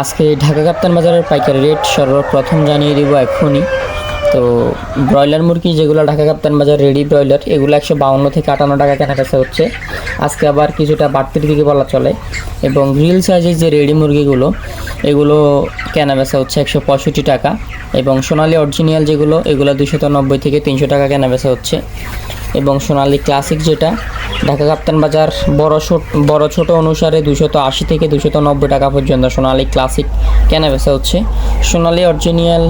আজকে ঢাকা কাপ্তান বাজারের পাইকারি রেট সর্বপ্রথম জানিয়ে দিব এখনই। তো ব্রয়লার মুরগি যেগুলো ঢাকা কাপ্তান বাজার রেডি ব্রয়লার, এগুলো একশো বাউন্ন থেকে আটান্ন টাকা কেনা কাছে হচ্ছে। আজকে আবার কিছুটা বাড়তির দিকে বলা চলে। এবং গ্রিল সাইজের যে রেডি মুরগিগুলো, এগুলো কেনা বেচা হচ্ছে একশো পঁয়ষট্টি টাকা। এবং সোনালি অরিজিনাল যেগুলো, এগুলো দুশত নব্বই থেকে তিনশো টাকা কেনা বেচা হচ্ছে। এবং সোনালি ক্লাসিক যেটা, ঢাকা কাপ্তান বাজার বড় ছোট বড় ছোট অনুসারে দুশত আশি থেকে দুশত নব্বই টাকা পর্যন্ত সোনালি ক্লাসিক কেনা বেচা হচ্ছে। সোনালি অরিজিনিয়াল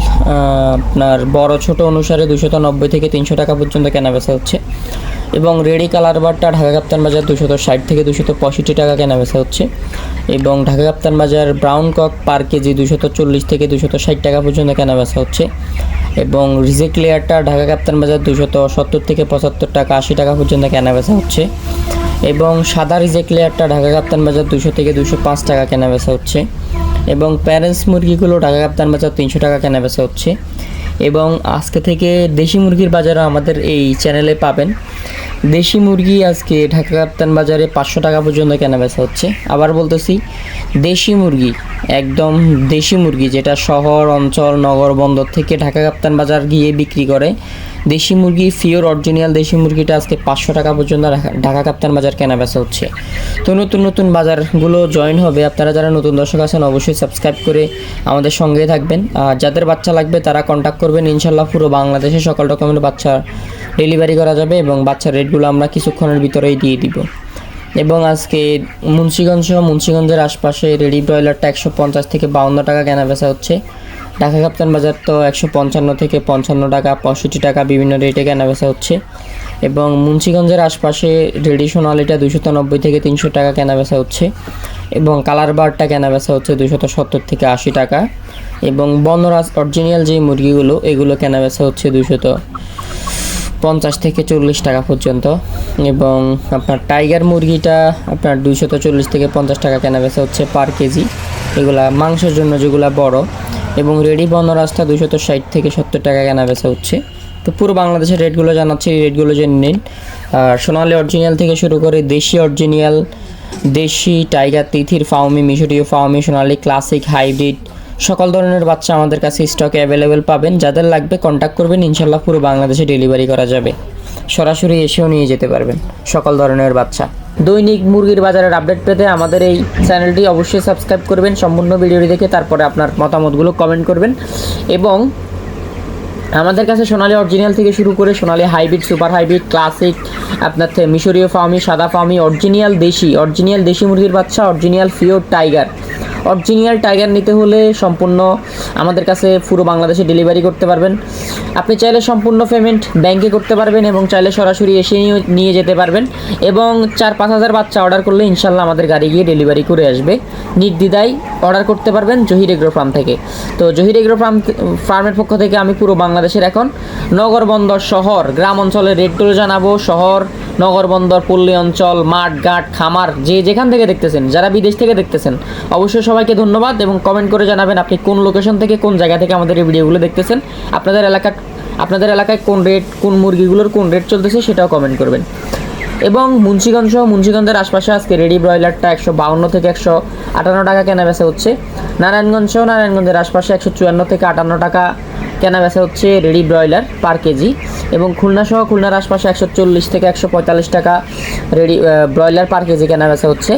আপনার বড় ছোট অনুসারে দুশত নব্বই থেকে তিনশো টাকা পর্যন্ত কেনা বেচা হচ্ছে। এবং রেডি কালার বারটা ঢাকা কাপ্তান বাজার দুশত ষাট থেকে দুশত পঁয়ষট্টি টাকা কেনা বেচা হচ্ছে। এবং ঢাকা কাপ্তান বাজার ব্রাউন কক পার কেজি দুশত চল্লিশ থেকে দুশত ষাট টাকা পর্যন্ত কেনা বেচা হচ্ছে। এবং রিজেক্ট লেয়ারটা ঢাকা কাপ্তান বাজার দুশত সত্তর থেকে পঁচাত্তর টাকা আশি টাকা পর্যন্ত কেনা বেচা হচ্ছে। এবং সাদা রিজেক্ট লেয়ারটা ঢাকা কাপ্তান বাজার দুশো থেকে দুশো পাঁচ টাকা কেনা বেচা হচ্ছে। এবং প্যারেন্টস মুরগিগুলো ঢাকা কাপ্তান বাজার তিনশো টাকা কেনা বেচা হচ্ছে। এবং আজকে থেকে দেশি মুরগির বাজারও আমাদের এই চ্যানেলে পাবেন। দেশি মুরগি আজকে ঢাকা কাপ্তান বাজারে পাঁচশো টাকা পর্যন্ত কেনা বেচা হচ্ছে। আবার বলতেছি, দেশি মুরগি, একদম দেশি মুরগি যেটা শহর, অঞ্চল, নগর, বন্দর থেকে ঢাকা কাপ্তান বাজার গিয়ে বিক্রি করে, দেশি মুরগি ফিওর অরিজিনাল দেশি মুরগিটা আজকে পাঁচশো টাকা পর্যন্ত ঢাকা- কাপ্তান বাজার কেনা বেচা হচ্ছে। তো নতুন নতুন বাজারগুলো জয়েন হবে, আপনারা যারা নতুন দর্শক আছেন, অবশ্যই সাবস্ক্রাইব করে আমাদের সঙ্গে থাকবেন। আর যাদের বাচ্চা লাগবে, তারা কন্ট্যাক্ট করবেন। ইনশাল্লাহ পুরো বাংলাদেশে সকল রকমের বাচ্চা ডেলিভারি করা যাবে এবং বাচ্চার রেটগুলো আমরা কিছুক্ষণের ভিতরেই দিয়ে দিব। এবং আজকে মুন্সিগঞ্জ সহ মুন্সিগঞ্জের আশপাশে রেডি ব্রয়লারটা একশো পঞ্চাশ থেকে বাউন্ন টাকা কেনা বেচা হচ্ছে। ঢাকা কাপ্তান বাজার তো একশো পঞ্চান্ন থেকে পঞ্চান্ন টাকা, পঁয়ষট্টি টাকা বিভিন্ন রেটে কেনা বেচা হচ্ছে। এবং মুন্সিগঞ্জের আশপাশে রেডি সোনালিটা দুশত নব্বই থেকে তিনশো টাকা কেনা বেচা হচ্ছে। এবং কালার বারটা কেনা বেচা হচ্ছে দুশত সত্তর থেকে আশি টাকা। এবং বনরাজ অরিজিনাল যে মুরগিগুলো, এগুলো কেনা বেচা হচ্ছে দুশত পঞ্চাশ থেকে চল্লিশ টাকা পর্যন্ত। এবং আপনার টাইগার মুরগিটা আপনার দুইশত চল্লিশ থেকে পঞ্চাশ টাকা কেনা বেচা হচ্ছে পার কেজি। এগুলা মাংসের জন্য যেগুলা বড়। এবং রেডি বন্ধ রাস্তা দুইশত ষাট থেকে সত্তর টাকা কেনা বেচা হচ্ছে। তো পুরো বাংলাদেশের রেটগুলো জানাচ্ছি রেটগুলো জেনে নিন। আর সোনালি অরিজিনাল থেকে শুরু করে দেশি অরিজিনাল দেশি টাইগার, তিথির ফাউমি মিশরীয় ফাউমি সোনালি ক্লাসিক হাইব্রিড সকল ধরনের বাচ্চা আমাদের কাছে স্টকে অ্যাভেলেবেল পাবেন। যাদের লাগবে কন্ট্যাক্ট করবেন, ইনশাল্লাহ পুরো বাংলাদেশে ডেলিভারি করা যাবে। সরাসরি এসেও নিয়ে যেতে পারবেন সকল ধরনের বাচ্চা। দৈনিক মুরগির বাজারের আপডেট পেতে আমাদের এই চ্যানেলটি অবশ্যই সাবস্ক্রাইব করবেন, সম্পূর্ণ ভিডিওটি দেখে তারপরে আপনার মতামতগুলো কমেন্ট করবেন। এবং আমাদের কাছে সোনালি অরিজিনাল থেকে শুরু করে Sonali hybrid super hybrid classic আপনার মিশরীয় ফার্মি সাদা ফার্মি অরিজিনাল দেশি অরিজিনাল দেশি মুরগির বাচ্চা original pure tiger original tiger নিতে হলে সম্পূর্ণ আমাদের কাছে পুরো বাংলাদেশে ডেলিভারি করতে পারবেন। আপনি চাইলে সম্পূর্ণ পেমেন্ট ব্যাংকে করতে পারবেন এবং চাইলে সরাসরি এসে নিয়ে যেতে পারবেন এবং চার, পাঁচ হাজার বাচ্চা অর্ডার করলে ইনশাল্লাহ আমাদের গাড়ি গিয়ে ডেলিভারি করে আসবে। নির্দ্বিধায় অর্ডার করতে পারবেন জহির এগ্রো ফার্ম থেকে। তো জহির এগ্রো ফার্ম ফার্মের পক্ষ থেকে আমি পুরো বাংলাদেশের এখন নগর বন্দর শহর, গ্রাম অঞ্চলের রেটগুলো জানাব। শহর নগর বন্দর, পল্লী অঞ্চল, মাঠ, ঘাট, খামার, যে যেখান থেকে দেখতেছেন, যারা বিদেশ থেকে দেখতেছেন, অবশ্যই সবাইকে ধন্যবাদ এবং কমেন্ট করে জানাবেন আপনি কোন লোকেশন থেকে, কোন জায়গা থেকে আমাদের এই ভিডিওগুলো দেখতেছেন, আপনাদের এলাকা, আপনাদের এলাকায় কোন রেট কোন মুরগিগুলোর কোন রেট চলতেছে সেটাও কমেন্ট করবেন। এবং মুন্সিগঞ্জ সহ, মুন্সিগঞ্জের আশপাশে আজকে রেডি ব্রয়লারটা একশো বাউন্ন থেকে একশো আটান্ন টাকা কেনা বেচা হচ্ছে। নারায়ণগঞ্জ সহ, নারায়ণগঞ্জের আশপাশে একশো চুয়ান্ন থেকে আটান্ন টাকা কেনা বেচা হচ্ছে রেডি ব্রয়লার পার কেজি এবং খুলনা সহ খুলনার আশপাশে একশো চল্লিশ থেকে একশো পঁয়তাল্লিশ টাকা রেডি ব্রয়লার পার কেজি কেনা বেচা হচ্ছে।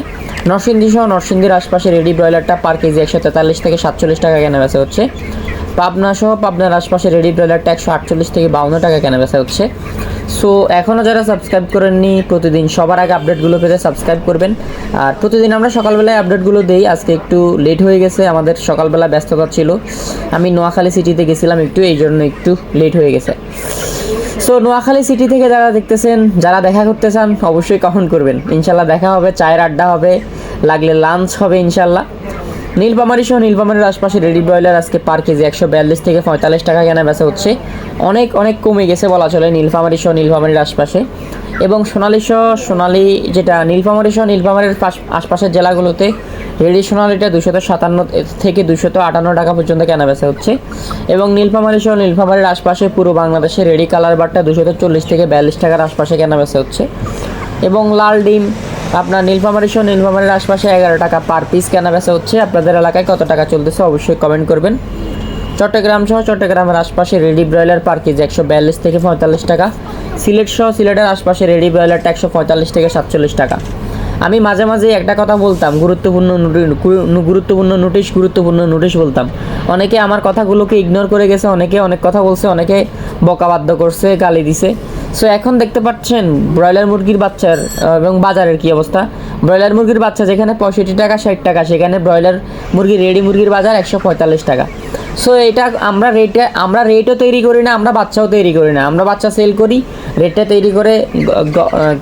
নরসিংদী সহ নরসিংদীর আশপাশে রেডি ব্রয়লারটা পার কেজি একশো তেতাল্লিশ থেকে সাতচল্লিশ টাকা কেনা বেচা হচ্ছে। পাবনা সহ পাবনার আশপাশে রেডি ব্রয়লারটা একশো আটচল্লিশ থেকে বাউন্ন টাকা কেনা বেচা হচ্ছে। সো এখনও যারা সাবস্ক্রাইব করেননি, প্রতিদিন সবার আগে আপডেটগুলো পেতে সাবস্ক্রাইব করবেন। আর প্রতিদিন আমরা সকালবেলায় আপডেটগুলো দেই। আজকে একটু লেট হয়ে গেছে, আমাদের সকালবেলা ব্যস্ততা ছিল। আমি নোয়াখালী সিটিতে গেছিলাম একটু, এই জন্য একটু লেট হয়ে গেছে। সো নোয়াখালী সিটি থেকে যারা দেখতেছেন, যারা দেখা করতে চান, অবশ্যই কমেন্ট করবেন। ইনশাল্লাহ দেখা হবে, চায়ের আড্ডা হবে, লাগলে লাঞ্চ হবে ইনশাল্লাহ নীলপামারি সহ নীলপামারির আশপাশে রেডি ব্রয়লার আজকে পার কেজি একশো বিয়াল্লিশ থেকে পঁয়তাল্লিশ টাকা কেনা বেচা হচ্ছে। অনেক অনেক কমে গেছে বলা চলে নীলফামারি সহ নীলফামারির আশপাশে। এবং সোনালি সহ সোনালি যেটা নীলফামারি সহ নীলফামারির পাশ- আশপাশের জেলাগুলোতে রেডি সোনালিটা দুশত সাতান্ন থেকে দুশত আটান্ন টাকা পর্যন্ত কেনা বেচা হচ্ছে। এবং নীলফামারি সহ নীলফামারির আশপাশে পুরো বাংলাদেশে রেডি কালার বারটা দুশত চল্লিশ থেকে বিয়াল্লিশ টাকার আশপাশে কেনা বেচা হচ্ছে। এবং লাল ডিম, আপনার নীলফামারি সহ নীলফামারির আশপাশে এগারো টাকা পার পিস কেনা বেচা হচ্ছে। আপনাদের এলাকায় কত টাকা চলতেছে অবশ্যই কমেন্ট করবেন। চট্টগ্রাম সহ চট্টগ্রামের আশপাশে রেডি ব্রয়লার পার কেজি একশো বিয়াল্লিশ থেকে পঁয়তাল্লিশ টাকা। সিলেট সহ সিলেটের আশপাশে রেডি ব্রয়লারটা একশো পঁয়তাল্লিশ থেকে সাতচল্লিশ টাকা। আমি মাঝে মাঝে একটা কথা বলতাম, গুরুত্বপূর্ণ গুরুত্বপূর্ণ নোটিশ গুরুত্বপূর্ণ নোটিশ বলতাম। অনেকে আমার কথাগুলোকে ইগনোর করে গেছে, অনেকে অনেক কথা বলছে, অনেকে বকাবাদ্য করছে, গালি দিছে। সো এখন দেখতে পাচ্ছেন, ব্রয়লার মুরগির বাচ্চার এবং বাজারের কি অবস্থা? ব্রয়লার মুরগির বাচ্চা যেখানে পঁয়ষট্টি টাকা, ষাট টাকা, সেখানে ব্রয়লার মুরগি, রেডি মুরগির বাজার একশো পঁয়তাল্লিশ টাকা। সো এটা আমরা রেটে আমরা রেটও তৈরি করি না, আমরা বাচ্চাও তৈরি করি না। আমরা বাচ্চা সেল করি রেটটা তৈরি করে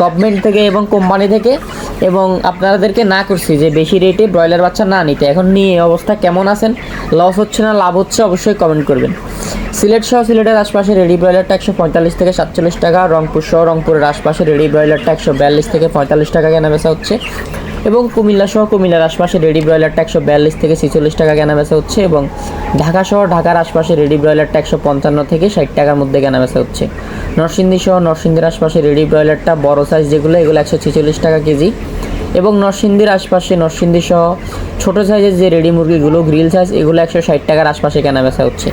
গভর্নমেন্ট থেকে এবং কোম্পানি থেকে এবং আপনাদেরকে না করছি যে বেশি রেটে ব্রয়লার বাচ্চা না নিতে। এখন নিয়ে অবস্থা কেমন আছেন? লস হচ্ছে না, লাভ হচ্ছে, অবশ্যই কমেন্ট করবেন। সিলেট সহ সিলেটের আশপাশে রেডি ব্রয়লারটা একশো পঁয়তাল্লিশ থেকে সাতচল্লিশ টাকা, রংপুর সহ রংপুরের আশপাশে রেডি ব্রয়লারটা একশো বিয়াল্লিশ থেকে পঁয়তাল্লিশ টাকা কেনা বেচা হচ্ছে। এবং কুমিল্লা সহ কুমিল্লার আশপাশে রেডি ব্রয়লারটা একশো বিয়াল্লিশ থেকে ছেচল্লিশ টাকা কেনা বেচা হচ্ছে এবং ঢাকা সহ ঢাকার আশপাশে রেডি ব্রয়লারটা একশো পঞ্চান্ন থেকে ষাট টাকার মধ্যে কেনা বেচা হচ্ছে। নরসিংদী সহ নরসিংদীর আশপাশে রেডি ব্রয়লারটা বড় সাইজ যেগুলো, এগুলো একশো ছেচল্লিশ টাকা কেজি। এবং নরসিংদীর আশপাশে, নরসিংদী সহ ছোটো সাইজের যে রেডি মুরগিগুলো গ্রিল সাইজ এগুলো একশো ষাট টাকার আশপাশে কেনা বেচা হচ্ছে।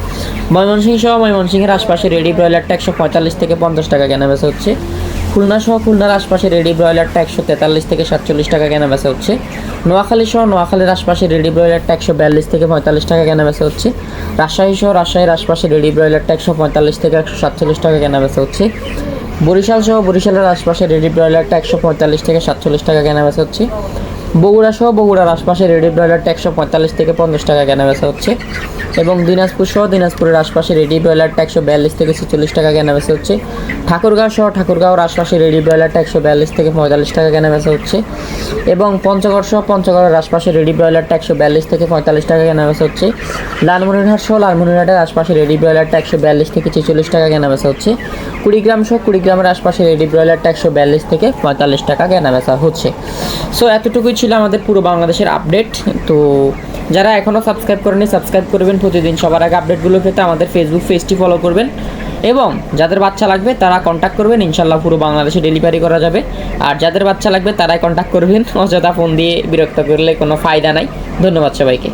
ময়মনসিংহ সহ ময়মনসিংহের আশপাশে রেডি ব্রয়লারটা একশো পঁয়তাল্লিশ থেকে পঞ্চাশ টাকা কেনা বেচা হচ্ছে। খুলনা সহ খুলনার আশপাশে রেডি ব্রয়লারটা একশো তেতাল্লিশ থেকে সাতচল্লিশ টাকা কেনা বেচা হচ্ছে। নোয়াখালী সহ নোয়াখালীর আশপাশে রেডি ব্রয়লারটা একশো বিয়াল্লিশ থেকে পঁয়তাল্লিশ টাকা কেনা বেচা হচ্ছে। রাজশাহী সহ রাজশাহীর আশপাশে রেডি ব্রয়লারটা একশো পঁয়তাল্লিশ থেকে একশো সাতচল্লিশ টাকা কেনা বেচা হচ্ছে। বরিশাল সহ বরিশালের আশপাশে রেডি ব্রয়লারটা একশো পঁয়তাল্লিশ থেকে সাতচল্লিশ টাকা কেনা বেচা হচ্ছে। বগুড়া সহ বগুড়ার আশপাশে রেডি ব্রয়লারটা একশো পঁয়তাল্লিশ থেকে পঞ্চাশ টাকা কেনা বেচা হচ্ছে। এবং দিনাজপুর সহ দিনাজপুরের আশপাশে রেডি ব্রয়লারটা একশো বিয়াল্লিশ থেকে ছেচল্লিশ টাকা কেনা বেচা হচ্ছে। ঠাকুরগাঁও সহ ঠাকুরগাঁওর আশপাশে রেডি ব্রয়লারটা একশো বিয়াল্লিশ থেকে পঁয়তাল্লিশ টাকা কেনা বেচা হচ্ছে। এবং পঞ্চগড় সহ পঞ্চগড়ের আশপাশে রেডি ব্রয়লারটা একশো বিয়াল্লিশ থেকে পঁয়তাল্লিশ টাকা কেনা বেচা হচ্ছে। লালমনিরহাট সহ লালমনিরহাটের আশপাশে রেডি ব্রয়লারটা একশো বিয়াল্লিশ থেকে ছেচল্লিশ টাকা কেনা বেচা হচ্ছে। কুড়িগ্রাম সহ কুড়িগ্রামের আশপাশে রেডি ব্রয়লারটা একশো বিয়াল্লিশ থেকে পঁয়তাল্লিশ টাকা কেনা বেচা হচ্ছে। সো এতটুকুই ছিল আমাদের পুরো বাংলাদেশের আপডেট। তো যারা এখনও সাবস্ক্রাইব করেনি সাবস্ক্রাইব করবেন প্রতিদিন। সবার আগে আপডেটগুলো পেতে আমাদের ফেসবুক পেজটি ফলো করবেন। এবং যাদের বাচ্চা লাগবে, তারা কন্ট্যাক্ট করবেন। ইনশাল্লাহ পুরো বাংলাদেশে ডেলিভারি করা যাবে। আর যাদের বাচ্চা লাগবে, তারাই কন্ট্যাক্ট করবেন। অযথা ফোন দিয়ে বিরক্ত করলে কোনো ফায়দা নাই। ধন্যবাদ সবাইকে।